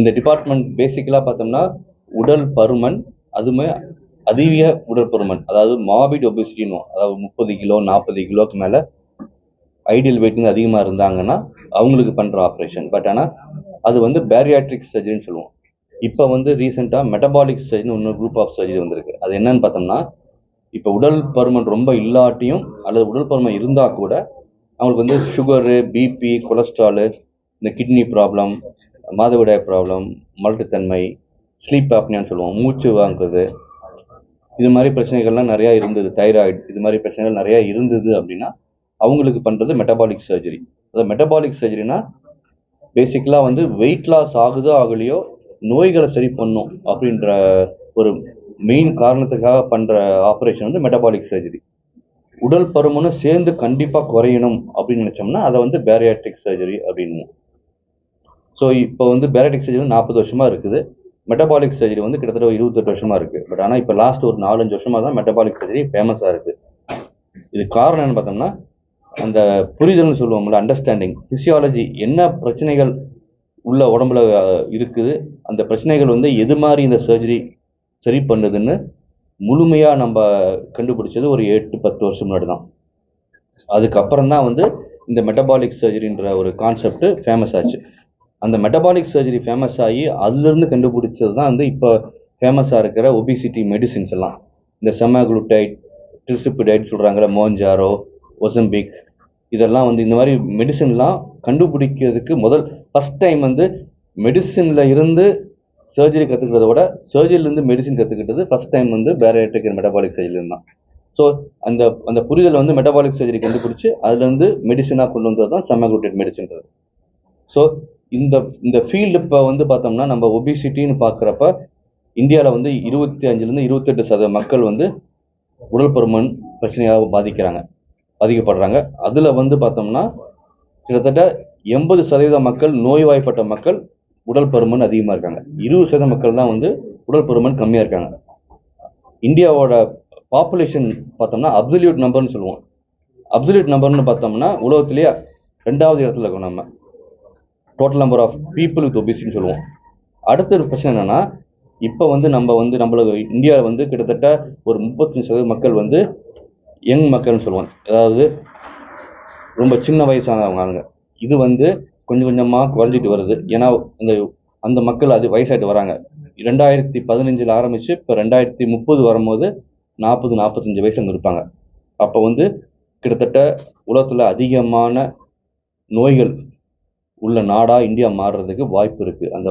இந்த டிபார்ட்மெண்ட் பேசிக்கலாக பார்த்தோம்னா உடல் பருமன் அதுவுமே அதிக உடல் பருமன். அதாவது மாபிட் ஒபிசிட்டின்னு அதாவது முப்பது கிலோ நாற்பது கிலோக்கு மேலே ஐடியல் வெயிட்டிங் அதிகமாக இருந்தாங்கன்னா அவங்களுக்கு பண்ணுற ஆப்ரேஷன் பட் ஆனால் அது வந்து பேரியாட்ரிக் சர்ஜரின்னு சொல்லுவோம். இப்போ வந்து ரீசெண்டாக மெட்டபாலிக் சர்ஜரி இன்னொரு குரூப் ஆஃப் சர்ஜரி வந்திருக்கு. அது என்னன்னு பார்த்தோம்னா இப்போ உடல் பருமன் ரொம்ப இல்லாட்டியும் அல்லது உடல் பருமன் இருந்தால் கூட அவங்களுக்கு வந்து சுகரு பிபி கொலஸ்ட்ராலு இந்த கிட்னி ப்ராப்ளம் மாதவிடாய் ப்ராப்ளம் மலட்டுத்தன்மை ஸ்லீப் ஆப்னியான்னு சொல்லுவோம் மூச்சு வாங்குறது. இது மாதிரி பிரச்சனைகள்லாம் நிறையா இருந்தது தைராய்டு இது மாதிரி பிரச்சனைகள் நிறையா இருந்தது அப்படின்னா அவங்களுக்கு பண்ணுறது மெட்டபாலிக் சர்ஜரி அதாவது மெட்டபாலிக் சர்ஜரினா பேசிக்கலாக வந்து வெயிட் லாஸ் ஆகுதோ ஆகலையோ நோய்களை சரி பண்ணும் அப்படின்ற ஒரு மெயின் காரணத்துக்காக பண்ணுற ஆப்ரேஷன் வந்து மெட்டபாலிக் சர்ஜரி உடல் பருமனும் சேர்ந்து கண்டிப்பாக குறையணும் அப்படின்னு நினச்சோம்னா அதை வந்து பேரியாட்ரிக் சர்ஜரி அப்படின்னு ஸோ இப்போ வந்து பேரியாட்ரிக் சர்ஜரி நாற்பது வருஷமாக இருக்குது. மெட்டபாலிக் சர்ஜரி வந்து கிட்டத்தட்ட ஒரு இருபத்தெட்டு வருஷமாக இருக்குது பட் ஆனால் இப்போ லாஸ்ட் ஒரு நாலஞ்சு வருஷமாக தான் மெட்டபாலிக் சர்ஜரி ஃபேமஸாக இருக்குது இது காரணம் என்னன்னு பார்த்தோம்னா அந்த புரிதல்னு சொல்லுவோம்ல அண்டர்ஸ்டாண்டிங் ஃபிசியாலஜி என்ன பிரச்சனைகள் உள்ள உடம்புல இருக்குது அந்த பிரச்சனைகள் வந்து எது மாதிரி இந்த சர்ஜரி சரி பண்ணுதுன்னு முழுமையாக நம்ம கண்டுபிடிச்சது ஒரு எட்டு பத்து வருஷம் முன்னாடி தான். அதுக்கப்புறம் தான் வந்து இந்த மெட்டபாலிக் சர்ஜரின்ற ஒரு கான்செப்ட் ஃபேமஸ் ஆச்சு. அந்த மெட்டபாலிக் சர்ஜரி ஃபேமஸ் ஆகி அதுலேருந்து கண்டுபிடிச்சது தான் வந்து இப்போ ஃபேமஸாக இருக்கிற ஒபிசிட்டி மெடிசின்ஸ் எல்லாம். இந்த செமாகுளுடைட் ட்ரிசிபிடைட் சொல்கிறாங்களே மோஞ்சாரோ ஒசம்பிக் இதெல்லாம் வந்து இந்த மாதிரி மெடிசின்லாம் கண்டுபிடிக்கிறதுக்கு முதல் ஃபஸ்ட் டைம் வந்து மெடிசினில் இருந்து சர்ஜரி கற்றுக்கிறத விட சர்ஜரியிலேருந்து மெடிசின் கற்றுக்கிட்டது ஃபஸ்ட் டைம் வந்து பேரேட்டிக் மெட்டபாலிக் சர்ஜரியிலேருந்து தான். ஸோ அந்த அந்த புரிதல் வந்து மெட்டபாலிக் சர்ஜரி கண்டுபிடிச்சி அதுலேருந்து மெடிசனாக கொண்டு வந்தது தான் செமாகுளுடைட் மெடிசின்றது ஸோ இந்த இந்த ஃபீல்டு இப்போ வந்து பார்த்தோம்னா நம்ம ஒபிசிட்டின்னு பார்க்குறப்ப இந்தியாவில் வந்து இருபத்தி அஞ்சுலேருந்து இருபத்தெட்டு சதவீத மக்கள் வந்து உடல் பருமன் பிரச்சனையாக பாதிக்கிறாங்க பாதிக்கப்படுறாங்க. அதில் வந்து பார்த்தோம்னா கிட்டத்தட்ட எண்பது சதவீத மக்கள் நோய்வாய்ப்பட்ட மக்கள் உடல் பருமன் அதிகமாக இருக்காங்க. இருபது சதவீத மக்கள் தான் வந்து உடல் பருமன் கம்மியாக இருக்காங்க. இந்தியாவோட பாப்புலேஷன் பார்த்தோம்னா அப்சல்யூட் நம்பர்னு சொல்லுவோம். அப்சல்யூட் நம்பர்னு பார்த்தோம்னா உலகத்திலேயே ரெண்டாவது இடத்துல இருக்கோம் நம்ம. Total number of people with ஒபிசின்னு சொல்லுவோம். அடுத்த ஒரு பிரச்சனை என்னென்னா இப்போ வந்து நம்ம வந்து நம்மளுக்கு இந்தியாவில் வந்து கிட்டத்தட்ட ஒரு முப்பத்தஞ்சு சதவீத மக்கள் வந்து யங் மக்கள்னு சொல்லுவோம் அதாவது ரொம்ப சின்ன வயசானவங்க ஆளுங்க. இது வந்து கொஞ்சம் கொஞ்சமாக குறைஞ்சிட்டு வருது. ஏன்னா அந்த அந்த மக்கள் அது வயசாயிட்டு வராங்க. ரெண்டாயிரத்தி பதினஞ்சில் ஆரம்பித்து இப்போ ரெண்டாயிரத்தி முப்பது வரும்போது நாற்பது நாற்பத்தஞ்சு வயசு அங்கே இருப்பாங்க. அப்போ வந்து கிட்டத்தட்ட உலகத்தில் அதிகமான நோய்கள் உள்ள நாடாக இந்தியா மாறுறதுக்கு வாய்ப்பு இருக்குது அந்த